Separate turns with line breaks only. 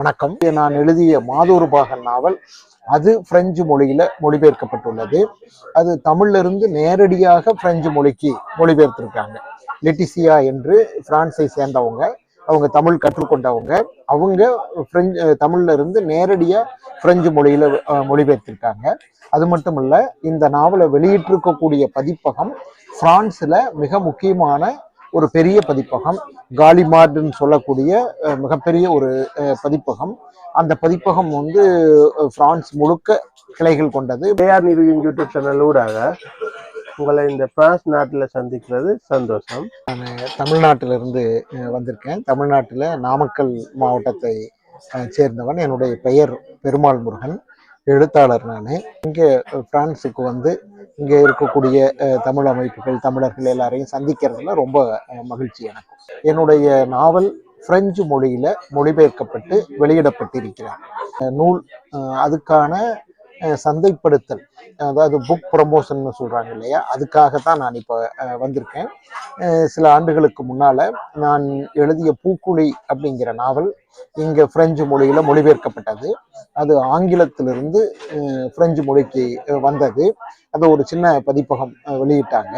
வணக்கம். நான் எழுதிய மாதூர் பாகன் நாவல் அது பிரெஞ்சு மொழியில மொழிபெயர்க்கப்பட்டுள்ளது. அது தமிழ்ல இருந்து நேரடியாக பிரெஞ்சு மொழிக்கு மொழிபெயர்த்திருக்காங்க. லெட்டிசியா என்று பிரான்ஸை சேர்ந்தவங்க அவங்க தமிழ் கற்றுக்கொண்டவங்க அவங்க பிரெஞ்சு தமிழ்ல இருந்து நேரடியாக பிரெஞ்சு மொழியில மொழிபெயர்த்திருக்காங்க. அது மட்டும் இல்லை இந்த நாவலை வெளியிட்டிருக்கக்கூடிய பதிப்பகம் பிரான்ஸில் மிக முக்கியமான ஒரு பெரிய பதிப்பகம் காலிமார்டுன்னு சொல்லக்கூடிய மிகப்பெரிய ஒரு பதிப்பகம். அந்த பதிப்பகம் வந்து பிரான்ஸ் முழுக்க கிளைகள் கொண்டது.
ஏஆர் நிறுவின் யூடியூப் சேனல் ஊடாக உங்களை இந்த பிரான்ஸ் நாட்டில் சந்திக்கிறது சந்தோஷம்.
தமிழ்நாட்டிலிருந்து அஹ், வந்திருக்கேன். தமிழ்நாட்டில் நாமக்கல் மாவட்டத்தை சேர்ந்தவன். என்னுடைய பெயர் பெருமாள் முருகன். எழுத்தாளர் நான். இங்கே பிரான்ஸுக்கு வந்து இங்கே இருக்கக்கூடிய தமிழ் அமைப்புகள் தமிழர்கள் எல்லாரையும் சந்திக்கிறதுல ரொம்ப மகிழ்ச்சி எனக்கு. என்னுடைய நாவல் பிரெஞ்சு மொழியில் மொழிபெயர்க்கப்பட்டு வெளியிடப்பட்டிருக்கிறார். நூல் அதுக்கான சந்தைப்படுத்தல் அதாவது புக் ப்ரமோஷன் சொல்றாங்க இல்லையா? அதுக்காக தான் நான் இப்போ வந்திருக்கேன். சில ஆண்டுகளுக்கு முன்னால நான் எழுதிய பூக்குழி அப்படிங்கிற நாவல் இங்க பிரெஞ்சு மொழியில மொழிபெயர்க்கப்பட்டது. அது ஆங்கிலத்திலிருந்து பிரெஞ்சு மொழிக்கு வந்தது. அது ஒரு சின்ன பதிப்பகம் வெளியிட்டாங்க.